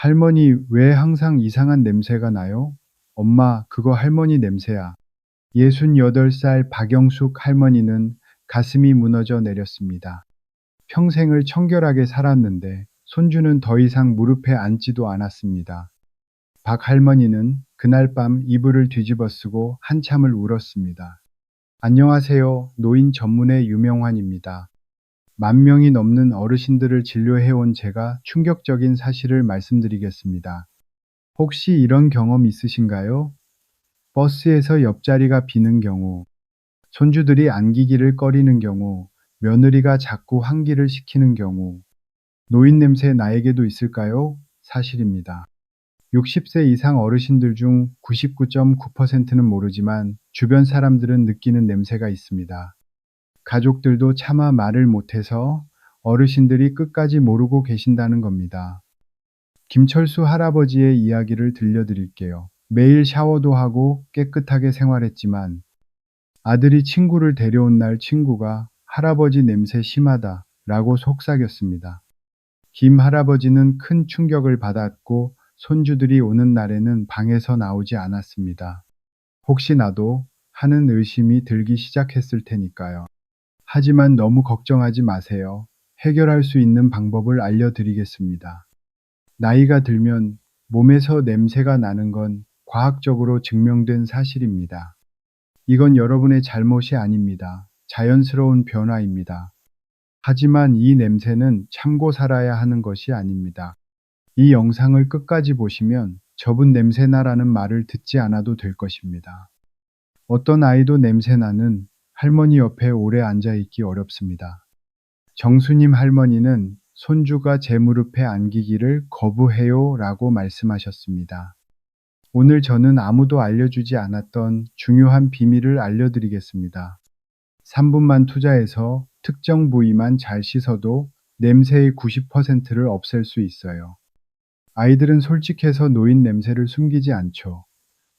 할머니, 왜 항상 이상한 냄새가 나요? 엄마, 그거 할머니 냄새야. 68살 박영숙 할머니는 가슴이 무너져 내렸습니다. 평생을 청결하게 살았는데 손주는 더 이상 무릎에 앉지도 않았습니다. 박 할머니는 그날 밤 이불을 뒤집어 쓰고 한참을 울었습니다. 안녕하세요. 노인 전문의 유명환입니다. 만 명이 넘는 어르신들을 진료해온 제가 충격적인 사실을 말씀드리겠습니다. 혹시 이런 경험 있으신가요? 버스에서 옆자리가 비는 경우, 손주들이 안기기를 꺼리는 경우, 며느리가 자꾸 환기를 시키는 경우, 노인 냄새 나에게도 있을까요? 사실입니다. 60세 이상 어르신들 중 99.9%는 모르지만 주변 사람들은 느끼는 냄새가 있습니다. 가족들도 차마 말을 못해서 어르신들이 끝까지 모르고 계신다는 겁니다. 김철수 할아버지의 이야기를 들려드릴게요. 매일 샤워도 하고 깨끗하게 생활했지만 아들이 친구를 데려온 날 친구가 할아버지 냄새 심하다 라고 속삭였습니다. 김 할아버지는 큰 충격을 받았고 손주들이 오는 날에는 방에서 나오지 않았습니다. 혹시 나도 하는 의심이 들기 시작했을 테니까요. 하지만 너무 걱정하지 마세요. 해결할 수 있는 방법을 알려드리겠습니다. 나이가 들면 몸에서 냄새가 나는 건 과학적으로 증명된 사실입니다. 이건 여러분의 잘못이 아닙니다. 자연스러운 변화입니다. 하지만 이 냄새는 참고 살아야 하는 것이 아닙니다. 이 영상을 끝까지 보시면 저분 냄새나라는 말을 듣지 않아도 될 것입니다. 어떤 아이도 냄새나는 할머니 옆에 오래 앉아 있기 어렵습니다. 정수님 할머니는 손주가 제 무릎에 안기기를 거부해요 라고 말씀하셨습니다. 오늘 저는 아무도 알려주지 않았던 중요한 비밀을 알려드리겠습니다. 3분만 투자해서 특정 부위만 잘 씻어도 냄새의 90%를 없앨 수 있어요. 아이들은 솔직해서 노인 냄새를 숨기지 않죠.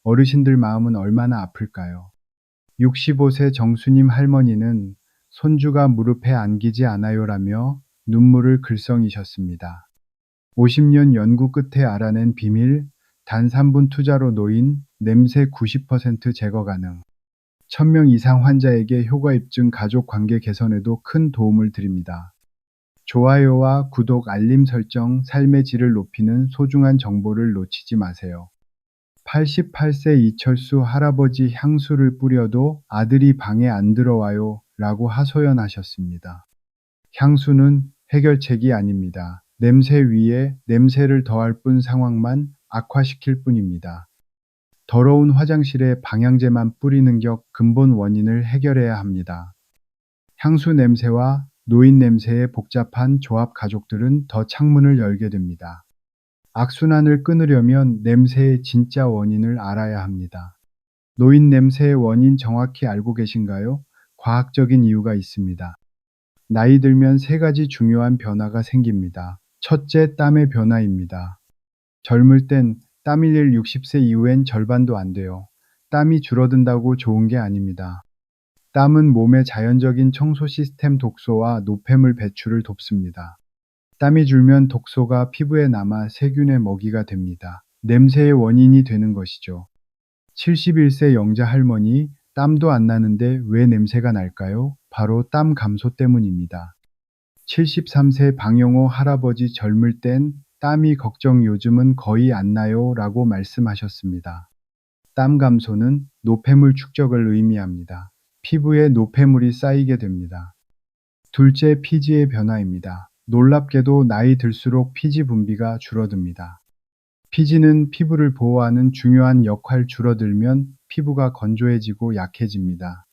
어르신들 마음은 얼마나 아플까요? 65세 정수님 할머니는 손주가 무릎에 안기지 않아요라며 눈물을 글썽이셨습니다. 50년 연구 끝에 알아낸 비밀, 단 3분 투자로 노인 냄새 90% 제거 가능. 1000명 이상 환자에게 효과 입증 가족 관계 개선에도 큰 도움을 드립니다. 좋아요와 구독, 알림 설정, 삶의 질을 높이는 소중한 정보를 놓치지 마세요. 88세 이철수 할아버지 향수를 뿌려도 아들이 방에 안 들어와요 라고 하소연하셨습니다. 향수는 해결책이 아닙니다. 냄새 위에 냄새를 더할 뿐 상황만 악화시킬 뿐입니다. 더러운 화장실에 방향제만 뿌리는 격 근본 원인을 해결해야 합니다. 향수 냄새와 노인 냄새의 복잡한 조합 가족들은 더 창문을 열게 됩니다. 악순환을 끊으려면 냄새의 진짜 원인을 알아야 합니다. 노인 냄새의 원인 정확히 알고 계신가요? 과학적인 이유가 있습니다. 나이 들면 세 가지 중요한 변화가 생깁니다. 첫째, 땀의 변화입니다. 젊을 땐 땀 흘릴 60세 이후엔 절반도 안 돼요. 땀이 줄어든다고 좋은 게 아닙니다. 땀은 몸의 자연적인 청소 시스템 독소와 노폐물 배출을 돕습니다. 땀이 줄면 독소가 피부에 남아 세균의 먹이가 됩니다. 냄새의 원인이 되는 것이죠. 71세 영자 할머니, 땀도 안 나는데 왜 냄새가 날까요? 바로 땀 감소 때문입니다. 73세 방영호 할아버지 젊을 땐 땀이 걱정 요즘은 거의 안 나요 라고 말씀하셨습니다. 땀 감소는 노폐물 축적을 의미합니다. 피부에 노폐물이 쌓이게 됩니다. 둘째 피지의 변화입니다. 놀랍게도 나이 들수록 피지 분비가 줄어듭니다. 피지는 피부를 보호하는 중요한 역할 줄어들면 피부가 건조해지고 약해집니다.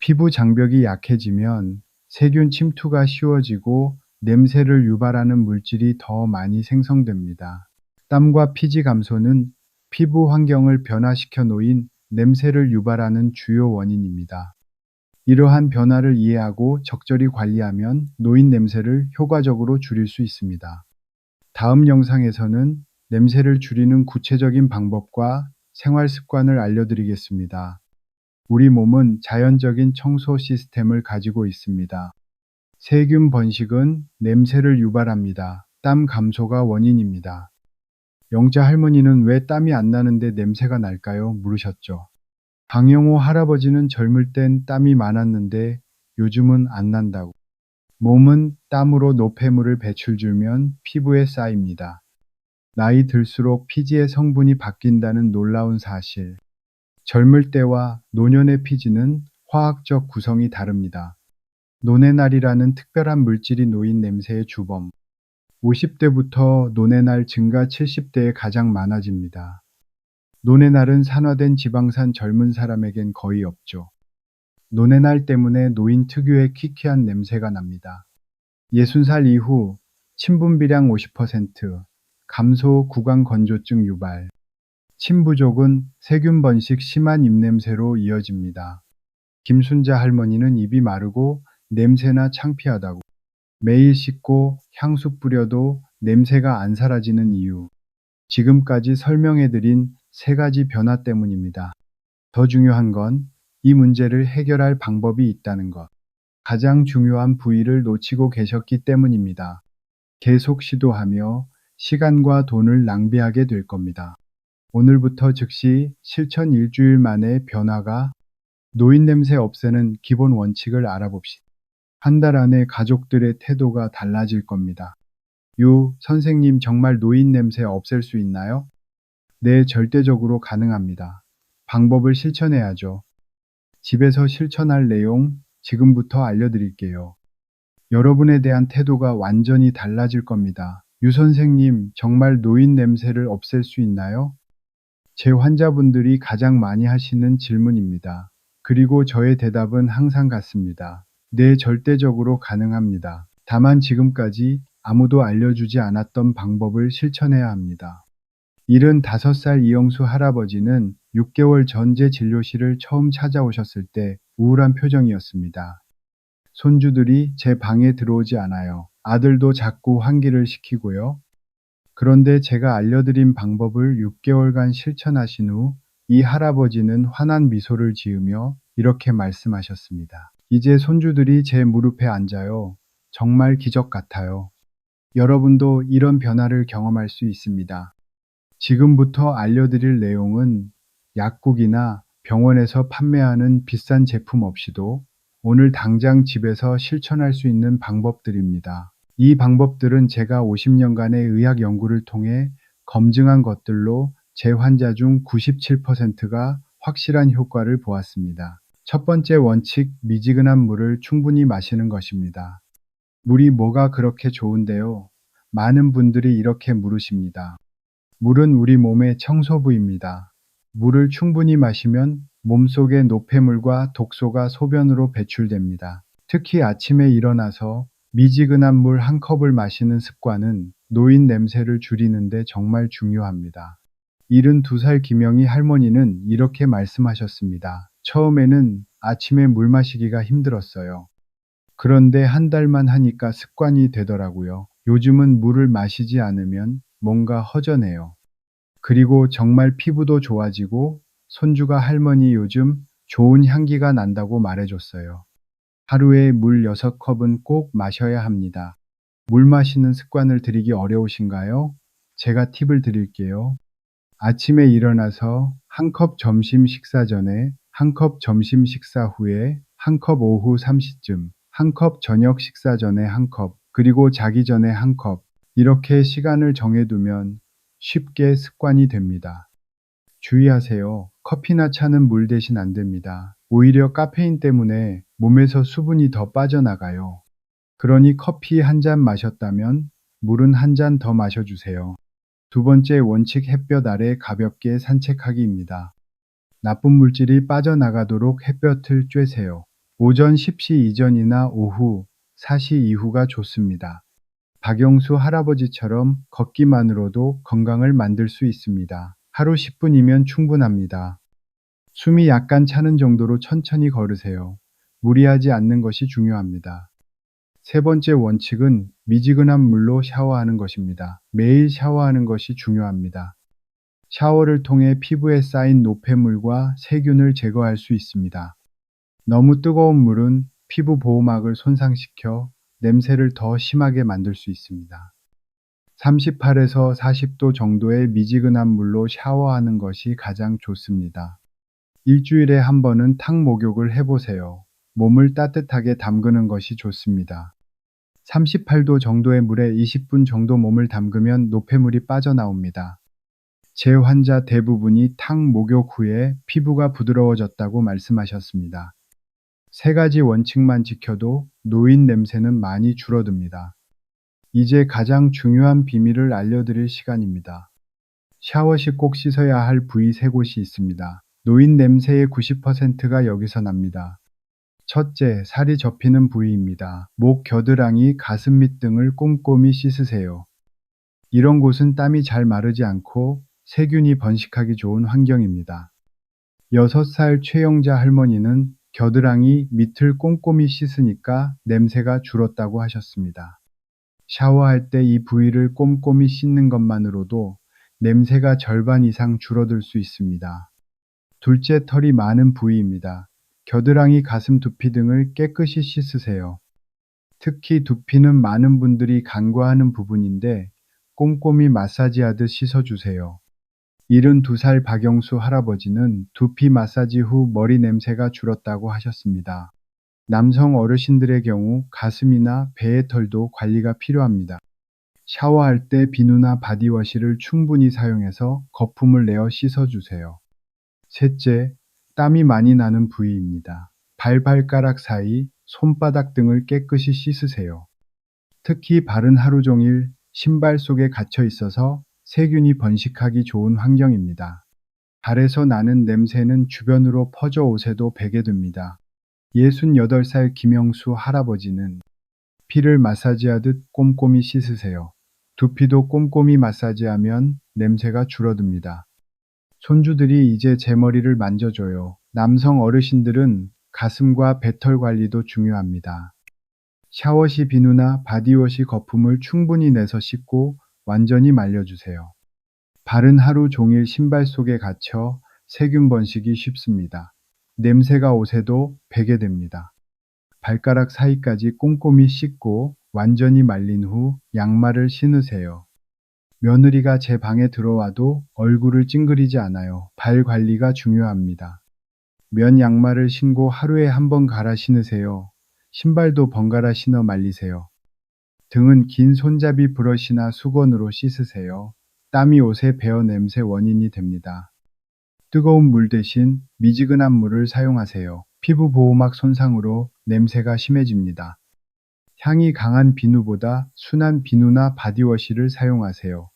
피부 장벽이 약해지면 세균 침투가 쉬워지고 냄새를 유발하는 물질이 더 많이 생성됩니다. 땀과 피지 감소는 피부 환경을 변화시켜 놓인 냄새를 유발하는 주요 원인입니다. 이러한 변화를 이해하고 적절히 관리하면 노인 냄새를 효과적으로 줄일 수 있습니다. 다음 영상에서는 냄새를 줄이는 구체적인 방법과 생활 습관을 알려드리겠습니다. 우리 몸은 자연적인 청소 시스템을 가지고 있습니다. 세균 번식은 냄새를 유발합니다. 땀 감소가 원인입니다. 영자 할머니는 왜 땀이 안 나는데 냄새가 날까요? 물으셨죠. 방영호 할아버지는 젊을 땐 땀이 많았는데 요즘은 안 난다고. 몸은 땀으로 노폐물을 배출 주면 피부에 쌓입니다. 나이 들수록 피지의 성분이 바뀐다는 놀라운 사실. 젊을 때와 노년의 피지는 화학적 구성이 다릅니다. 노네날이라는 특별한 물질이 놓인 냄새의 주범. 50대부터 노네날 증가 70대에 가장 많아집니다. 노네날은 산화된 지방산 젊은 사람에겐 거의 없죠. 노네날 때문에 노인 특유의 키키한 냄새가 납니다. 60살 이후 침분비량 50%, 감소 구강 건조증 유발, 침 부족은 세균 번식 심한 입냄새로 이어집니다. 김순자 할머니는 입이 마르고 냄새나 창피하다고 매일 씻고 향수 뿌려도 냄새가 안 사라지는 이유. 지금까지 설명해드린 세 가지 변화 때문입니다. 더 중요한 건 이 문제를 해결할 방법이 있다는 것. 가장 중요한 부위를 놓치고 계셨기 때문입니다. 계속 시도하며 시간과 돈을 낭비하게 될 겁니다. 오늘부터 즉시 실천 일주일 만에 변화가 노인 냄새 없애는 기본 원칙을 알아봅시다. 한 달 안에 가족들의 태도가 달라질 겁니다. 유 선생님 정말 노인 냄새 없앨 수 있나요? 네, 절대적으로 가능합니다. 방법을 실천해야죠. 집에서 실천할 내용 지금부터 알려드릴게요. 여러분에 대한 태도가 완전히 달라질 겁니다. 유 선생님, 정말 노인 냄새를 없앨 수 있나요? 제 환자분들이 가장 많이 하시는 질문입니다. 그리고 저의 대답은 항상 같습니다. 네, 절대적으로 가능합니다. 다만 지금까지 아무도 알려주지 않았던 방법을 실천해야 합니다. 75살 이영수 할아버지는 6개월 전 제 진료실을 처음 찾아오셨을 때 우울한 표정이었습니다. 손주들이 제 방에 들어오지 않아요. 아들도 자꾸 환기를 시키고요. 그런데 제가 알려드린 방법을 6개월간 실천하신 후 이 할아버지는 환한 미소를 지으며 이렇게 말씀하셨습니다. 이제 손주들이 제 무릎에 앉아요. 정말 기적 같아요. 여러분도 이런 변화를 경험할 수 있습니다. 지금부터 알려드릴 내용은 약국이나 병원에서 판매하는 비싼 제품 없이도 오늘 당장 집에서 실천할 수 있는 방법들입니다. 이 방법들은 제가 50년간의 의학 연구를 통해 검증한 것들로 제 환자 중 97%가 확실한 효과를 보았습니다. 첫 번째 원칙, 미지근한 물을 충분히 마시는 것입니다. 물이 뭐가 그렇게 좋은데요? 많은 분들이 이렇게 물으십니다. 물은 우리 몸의 청소부입니다. 물을 충분히 마시면 몸속의 노폐물과 독소가 소변으로 배출됩니다. 특히 아침에 일어나서 미지근한 물 한 컵을 마시는 습관은 노인 냄새를 줄이는데 정말 중요합니다. 72살 김영희 할머니는 이렇게 말씀하셨습니다. 처음에는 아침에 물 마시기가 힘들었어요. 그런데 한 달만 하니까 습관이 되더라고요. 요즘은 물을 마시지 않으면 뭔가 허전해요. 그리고 정말 피부도 좋아지고 손주가 할머니 요즘 좋은 향기가 난다고 말해줬어요. 하루에 물 6컵은 꼭 마셔야 합니다. 물 마시는 습관을 들이기 어려우신가요? 제가 팁을 드릴게요. 아침에 일어나서 한 컵 점심 식사 전에, 한 컵 점심 식사 후에, 한 컵 오후 3시쯤, 한 컵 저녁 식사 전에 한 컵, 그리고 자기 전에 한 컵, 이렇게 시간을 정해두면 쉽게 습관이 됩니다. 주의하세요. 커피나 차는 물 대신 안 됩니다. 오히려 카페인 때문에 몸에서 수분이 더 빠져나가요. 그러니 커피 한 잔 마셨다면 물은 한 잔 더 마셔주세요. 두 번째 원칙 햇볕 아래 가볍게 산책하기입니다. 나쁜 물질이 빠져나가도록 햇볕을 쬐세요. 오전 10시 이전이나 오후 4시 이후가 좋습니다. 박영수 할아버지처럼 걷기만으로도 건강을 만들 수 있습니다. 하루 10분이면 충분합니다. 숨이 약간 차는 정도로 천천히 걸으세요. 무리하지 않는 것이 중요합니다. 세 번째 원칙은 미지근한 물로 샤워하는 것입니다. 매일 샤워하는 것이 중요합니다. 샤워를 통해 피부에 쌓인 노폐물과 세균을 제거할 수 있습니다. 너무 뜨거운 물은 피부 보호막을 손상시켜 냄새를 더 심하게 만들 수 있습니다. 38에서 40도 정도의 미지근한 물로 샤워하는 것이 가장 좋습니다. 일주일에 한 번은 탕 목욕을 해보세요. 몸을 따뜻하게 담그는 것이 좋습니다. 38도 정도의 물에 20분 정도 몸을 담그면 노폐물이 빠져나옵니다. 제 환자 대부분이 탕 목욕 후에 피부가 부드러워졌다고 말씀하셨습니다. 세 가지 원칙만 지켜도 노인 냄새는 많이 줄어듭니다. 이제 가장 중요한 비밀을 알려드릴 시간입니다. 샤워 시 꼭 씻어야 할 부위 세 곳이 있습니다. 노인 냄새의 90%가 여기서 납니다. 첫째, 살이 접히는 부위입니다. 목, 겨드랑이, 가슴 밑 등을 꼼꼼히 씻으세요. 이런 곳은 땀이 잘 마르지 않고 세균이 번식하기 좋은 환경입니다. 6살 최영자 할머니는 겨드랑이 밑을 꼼꼼히 씻으니까 냄새가 줄었다고 하셨습니다. 샤워할 때 이 부위를 꼼꼼히 씻는 것만으로도 냄새가 절반 이상 줄어들 수 있습니다. 둘째 털이 많은 부위입니다. 겨드랑이, 가슴, 두피 등을 깨끗이 씻으세요. 특히 두피는 많은 분들이 간과하는 부분인데 꼼꼼히 마사지하듯 씻어주세요. 72살 박영수 할아버지는 두피 마사지 후 머리 냄새가 줄었다고 하셨습니다. 남성 어르신들의 경우 가슴이나 배의 털도 관리가 필요합니다. 샤워할 때 비누나 바디워시를 충분히 사용해서 거품을 내어 씻어주세요. 셋째, 땀이 많이 나는 부위입니다. 발발가락 사이, 손바닥 등을 깨끗이 씻으세요. 특히 발은 하루 종일 신발 속에 갇혀 있어서 세균이 번식하기 좋은 환경입니다. 발에서 나는 냄새는 주변으로 퍼져 옷에도 배게 됩니다. 68살 김영수 할아버지는 피를 마사지하듯 꼼꼼히 씻으세요. 두피도 꼼꼼히 마사지하면 냄새가 줄어듭니다. 손주들이 이제 제 머리를 만져줘요. 남성 어르신들은 가슴과 배털 관리도 중요합니다. 샤워 시 비누나 바디워시 거품을 충분히 내서 씻고 완전히 말려주세요. 발은 하루 종일 신발 속에 갇혀 세균 번식이 쉽습니다. 냄새가 옷에도 배게 됩니다. 발가락 사이까지 꼼꼼히 씻고 완전히 말린 후 양말을 신으세요. 며느리가 제 방에 들어와도 얼굴을 찡그리지 않아요. 발 관리가 중요합니다. 면 양말을 신고 하루에 한 번 갈아 신으세요. 신발도 번갈아 신어 말리세요. 등은 긴 손잡이 브러쉬나 수건으로 씻으세요. 땀이 옷에 배어 냄새 원인이 됩니다. 뜨거운 물 대신 미지근한 물을 사용하세요. 피부 보호막 손상으로 냄새가 심해집니다. 향이 강한 비누보다 순한 비누나 바디워시를 사용하세요.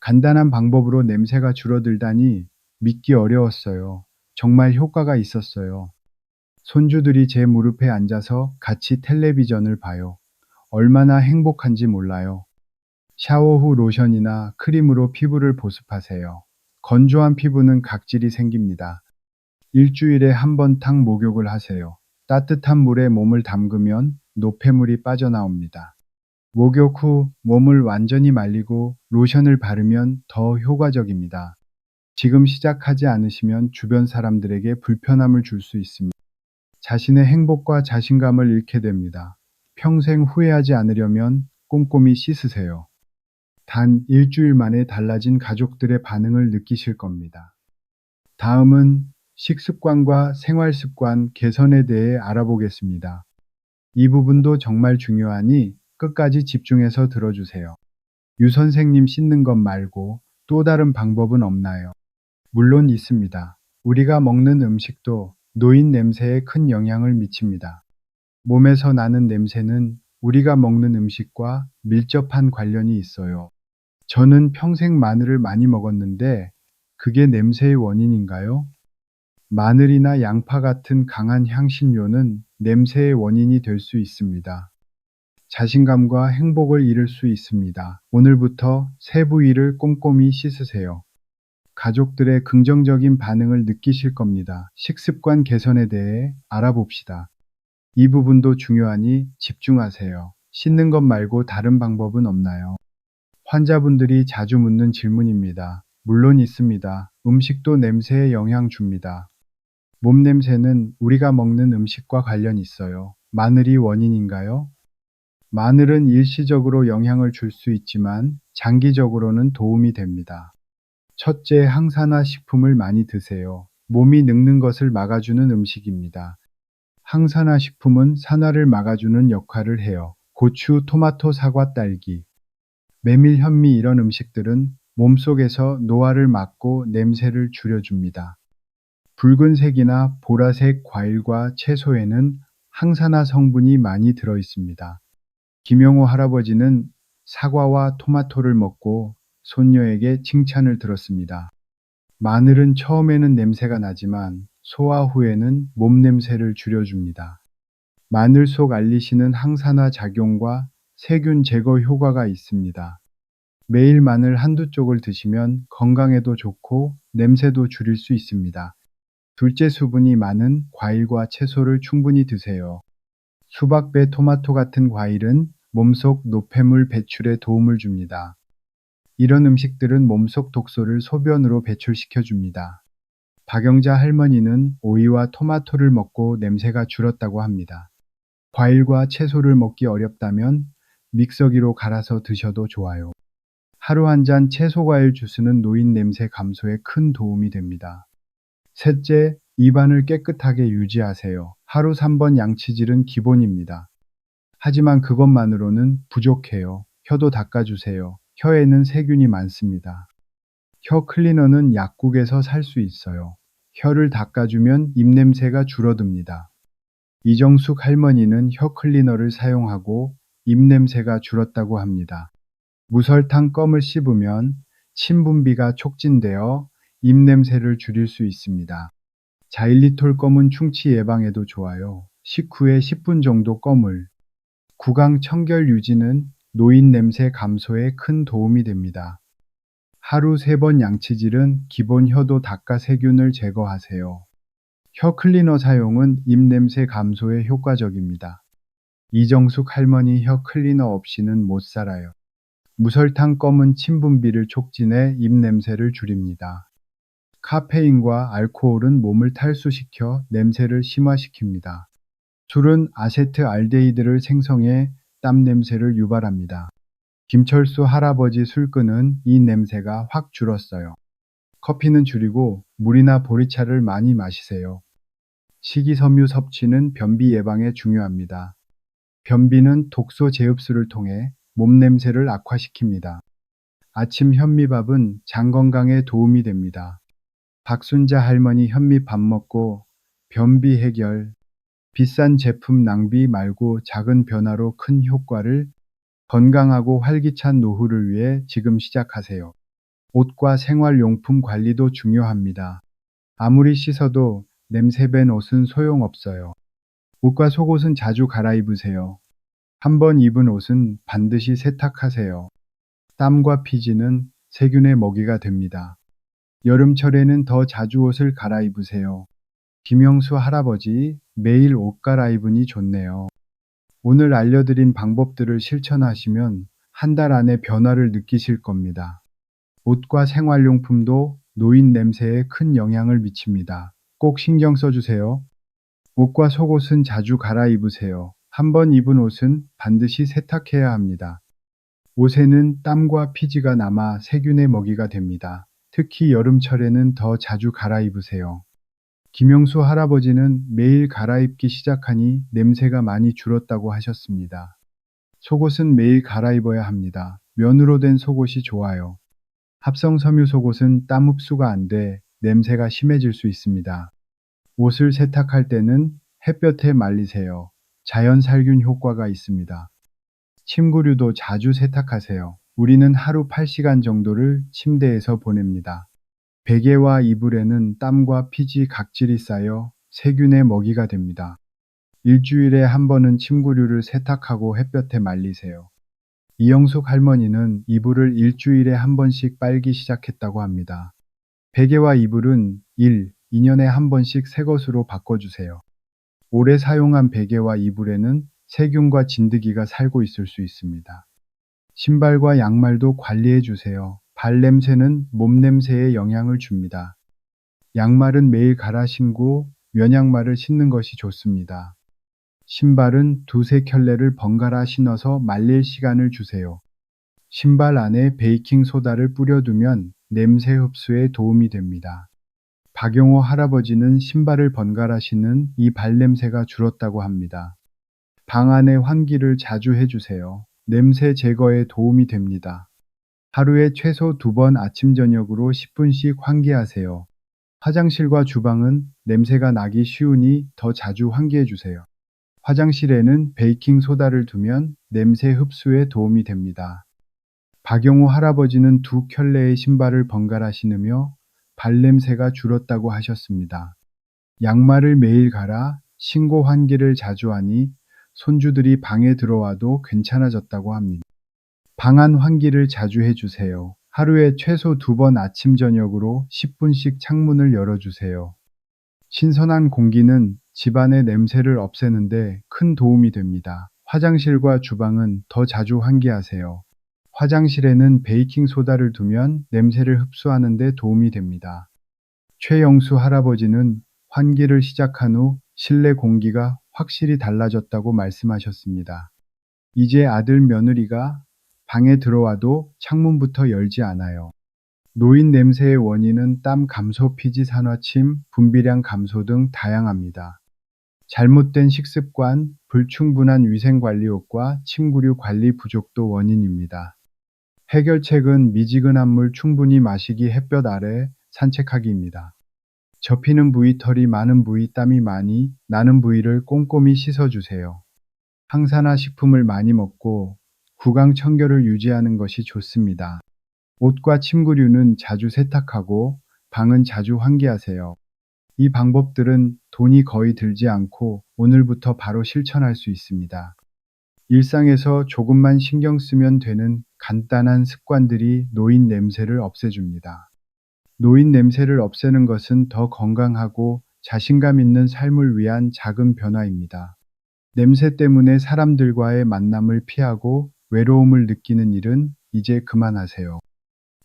간단한 방법으로 냄새가 줄어들다니 믿기 어려웠어요. 정말 효과가 있었어요. 손주들이 제 무릎에 앉아서 같이 텔레비전을 봐요. 얼마나 행복한지 몰라요. 샤워 후 로션이나 크림으로 피부를 보습하세요. 건조한 피부는 각질이 생깁니다. 일주일에 한 번 탕 목욕을 하세요. 따뜻한 물에 몸을 담그면 노폐물이 빠져나옵니다. 목욕 후 몸을 완전히 말리고 로션을 바르면 더 효과적입니다. 지금 시작하지 않으시면 주변 사람들에게 불편함을 줄 수 있습니다. 자신의 행복과 자신감을 잃게 됩니다. 평생 후회하지 않으려면 꼼꼼히 씻으세요. 단 일주일 만에 달라진 가족들의 반응을 느끼실 겁니다. 다음은 식습관과 생활습관 개선에 대해 알아보겠습니다. 이 부분도 정말 중요하니 끝까지 집중해서 들어주세요. 유 선생님 씻는 것 말고 또 다른 방법은 없나요? 물론 있습니다. 우리가 먹는 음식도 노인 냄새에 큰 영향을 미칩니다. 몸에서 나는 냄새는 우리가 먹는 음식과 밀접한 관련이 있어요. 저는 평생 마늘을 많이 먹었는데 그게 냄새의 원인인가요? 마늘이나 양파 같은 강한 향신료는 냄새의 원인이 될 수 있습니다. 자신감과 행복을 잃을 수 있습니다. 오늘부터 세 부위를 꼼꼼히 씻으세요. 가족들의 긍정적인 반응을 느끼실 겁니다. 식습관 개선에 대해 알아봅시다. 이 부분도 중요하니 집중하세요. 씻는 것 말고 다른 방법은 없나요? 환자분들이 자주 묻는 질문입니다. 물론 있습니다. 음식도 냄새에 영향 줍니다. 몸 냄새는 우리가 먹는 음식과 관련 있어요. 마늘이 원인인가요? 마늘은 일시적으로 영향을 줄 수 있지만 장기적으로는 도움이 됩니다. 첫째, 항산화 식품을 많이 드세요. 몸이 늙는 것을 막아주는 음식입니다. 항산화 식품은 산화를 막아주는 역할을 해요. 고추, 토마토, 사과, 딸기, 메밀, 현미 이런 음식들은 몸속에서 노화를 막고 냄새를 줄여줍니다. 붉은색이나 보라색 과일과 채소에는 항산화 성분이 많이 들어 있습니다. 김영호 할아버지는 사과와 토마토를 먹고 손녀에게 칭찬을 들었습니다. 마늘은 처음에는 냄새가 나지만 소화 후에는 몸 냄새를 줄여줍니다. 마늘 속 알리신은 항산화 작용과 세균 제거 효과가 있습니다. 매일 마늘 한두 쪽을 드시면 건강에도 좋고 냄새도 줄일 수 있습니다. 둘째 수분이 많은 과일과 채소를 충분히 드세요. 수박, 배, 토마토 같은 과일은 몸속 노폐물 배출에 도움을 줍니다. 이런 음식들은 몸속 독소를 소변으로 배출시켜 줍니다. 박영자 할머니는 오이와 토마토를 먹고 냄새가 줄었다고 합니다. 과일과 채소를 먹기 어렵다면 믹서기로 갈아서 드셔도 좋아요. 하루 한 잔 채소 과일 주스는 노인 냄새 감소에 큰 도움이 됩니다. 셋째, 입안을 깨끗하게 유지하세요. 하루 3번 양치질은 기본입니다. 하지만 그것만으로는 부족해요. 혀도 닦아주세요. 혀에는 세균이 많습니다. 혀 클리너는 약국에서 살 수 있어요. 혀를 닦아주면 입냄새가 줄어듭니다. 이정숙 할머니는 혀 클리너를 사용하고 입냄새가 줄었다고 합니다. 무설탕 껌을 씹으면 침 분비가 촉진되어 입냄새를 줄일 수 있습니다. 자일리톨 껌은 충치 예방에도 좋아요. 식후에 10분 정도 껌을 구강 청결 유지는 노인 냄새 감소에 큰 도움이 됩니다. 하루 3번 양치질은 기본 혀도 닦아 세균을 제거하세요. 혀 클리너 사용은 입냄새 감소에 효과적입니다. 이정숙 할머니 혀 클리너 없이는 못 살아요. 무설탕 껌은 침 분비를 촉진해 입냄새를 줄입니다. 카페인과 알코올은 몸을 탈수시켜 냄새를 심화시킵니다. 술은 아세트알데히드를 생성해 땀 냄새를 유발합니다. 김철수 할아버지 술 끄는 이 냄새가 확 줄었어요. 커피는 줄이고 물이나 보리차를 많이 마시세요. 식이섬유 섭취는 변비 예방에 중요합니다. 변비는 독소 재흡수를 통해 몸 냄새를 악화시킵니다. 아침 현미밥은 장 건강에 도움이 됩니다. 박순자 할머니 현미밥 먹고 변비 해결, 비싼 제품 낭비 말고 작은 변화로 큰 효과를 건강하고 활기찬 노후를 위해 지금 시작하세요. 옷과 생활용품 관리도 중요합니다. 아무리 씻어도 냄새 밴 옷은 소용없어요. 옷과 속옷은 자주 갈아입으세요. 한번 입은 옷은 반드시 세탁하세요. 땀과 피지는 세균의 먹이가 됩니다. 여름철에는 더 자주 옷을 갈아입으세요. 김영수 할아버지 매일 옷 갈아입으니 좋네요. 오늘 알려드린 방법들을 실천하시면 한 달 안에 변화를 느끼실 겁니다. 옷과 생활용품도 노인 냄새에 큰 영향을 미칩니다. 꼭 신경 써주세요. 옷과 속옷은 자주 갈아입으세요. 한번 입은 옷은 반드시 세탁해야 합니다. 옷에는 땀과 피지가 남아 세균의 먹이가 됩니다. 특히 여름철에는 더 자주 갈아입으세요. 김영수 할아버지는 매일 갈아입기 시작하니 냄새가 많이 줄었다고 하셨습니다. 속옷은 매일 갈아입어야 합니다. 면으로 된 속옷이 좋아요. 합성 섬유 속옷은 땀 흡수가 안 돼 냄새가 심해질 수 있습니다. 옷을 세탁할 때는 햇볕에 말리세요. 자연 살균 효과가 있습니다. 침구류도 자주 세탁하세요. 우리는 하루 8시간 정도를 침대에서 보냅니다. 베개와 이불에는 땀과 피지 각질이 쌓여 세균의 먹이가 됩니다. 일주일에 한 번은 침구류를 세탁하고 햇볕에 말리세요. 이영숙 할머니는 이불을 일주일에 한 번씩 빨기 시작했다고 합니다. 베개와 이불은 1, 2년에 한 번씩 새 것으로 바꿔주세요. 오래 사용한 베개와 이불에는 세균과 진드기가 살고 있을 수 있습니다. 신발과 양말도 관리해 주세요. 발 냄새는 몸 냄새에 영향을 줍니다. 양말은 매일 갈아 신고 면양말을 신는 것이 좋습니다. 신발은 두세 켤레를 번갈아 신어서 말릴 시간을 주세요. 신발 안에 베이킹 소다를 뿌려두면 냄새 흡수에 도움이 됩니다. 박용호 할아버지는 신발을 번갈아시는 이 발냄새가 줄었다고 합니다. 방 안의 환기를 자주 해주세요. 냄새 제거에 도움이 됩니다. 하루에 최소 두 번 아침 저녁으로 10분씩 환기하세요. 화장실과 주방은 냄새가 나기 쉬우니 더 자주 환기해 주세요. 화장실에는 베이킹 소다를 두면 냄새 흡수에 도움이 됩니다. 박용호 할아버지는 두 켤레의 신발을 번갈아 신으며 발냄새가 줄었다고 하셨습니다. 양말을 매일 갈아 신고 환기를 자주 하니 손주들이 방에 들어와도 괜찮아졌다고 합니다. 방안 환기를 자주 해주세요. 하루에 최소 두 번 아침 저녁으로 10분씩 창문을 열어주세요. 신선한 공기는 집안의 냄새를 없애는데 큰 도움이 됩니다. 화장실과 주방은 더 자주 환기하세요. 화장실에는 베이킹 소다를 두면 냄새를 흡수하는 데 도움이 됩니다. 최영수 할아버지는 환기를 시작한 후 실내 공기가 확실히 달라졌다고 말씀하셨습니다. 이제 아들 며느리가 방에 들어와도 창문부터 열지 않아요. 노인 냄새의 원인은 땀 감소 피지 산화침, 분비량 감소 등 다양합니다. 잘못된 식습관, 불충분한 위생관리욕과 침구류 관리 부족도 원인입니다. 해결책은 미지근한 물 충분히 마시기 햇볕 아래 산책하기입니다. 접히는 부위 털이 많은 부위 땀이 많이 나는 부위를 꼼꼼히 씻어주세요. 항산화 식품을 많이 먹고 구강 청결을 유지하는 것이 좋습니다. 옷과 침구류는 자주 세탁하고 방은 자주 환기하세요. 이 방법들은 돈이 거의 들지 않고 오늘부터 바로 실천할 수 있습니다. 일상에서 조금만 신경 쓰면 되는 간단한 습관들이 노인 냄새를 없애줍니다. 노인 냄새를 없애는 것은 더 건강하고 자신감 있는 삶을 위한 작은 변화입니다. 냄새 때문에 사람들과의 만남을 피하고 외로움을 느끼는 일은 이제 그만하세요.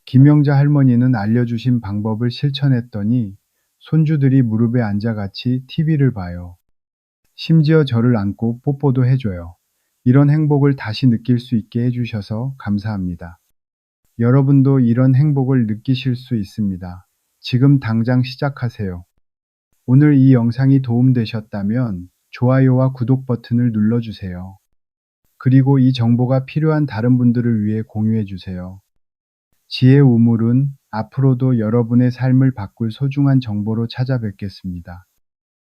김영자 할머니는 알려주신 방법을 실천했더니 손주들이 무릎에 앉아 같이 TV를 봐요. 심지어 저를 안고 뽀뽀도 해줘요. 이런 행복을 다시 느낄 수 있게 해주셔서 감사합니다. 여러분도 이런 행복을 느끼실 수 있습니다. 지금 당장 시작하세요. 오늘 이 영상이 도움되셨다면 좋아요와 구독 버튼을 눌러주세요. 그리고 이 정보가 필요한 다른 분들을 위해 공유해 주세요. 지혜 우물은 앞으로도 여러분의 삶을 바꿀 소중한 정보로 찾아뵙겠습니다.